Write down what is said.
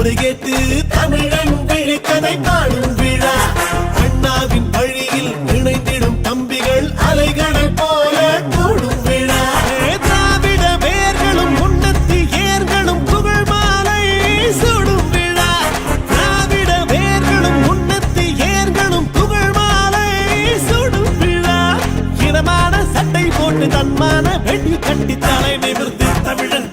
கூப்பிடு கேட்டு தமிழன் விழித்ததை காணும் விழா. அண்ணாவின் வழியில் இணைந்திடும் தம்பிகள் அலைகடல் போல கூடும் விழா. திராவிட வேர்களும் முன்னத்தி ஏர்களும் புகழ் மாலை சூடும் விழா. திராவிட வேர்களும் முன்னத்தி ஏர்களும் புகழ் மாலை சூடும் விழா. இனமான சட்டை போட்டு தன்மான வெடி கட்டி தலை நிமிர்ந்து தமிழன்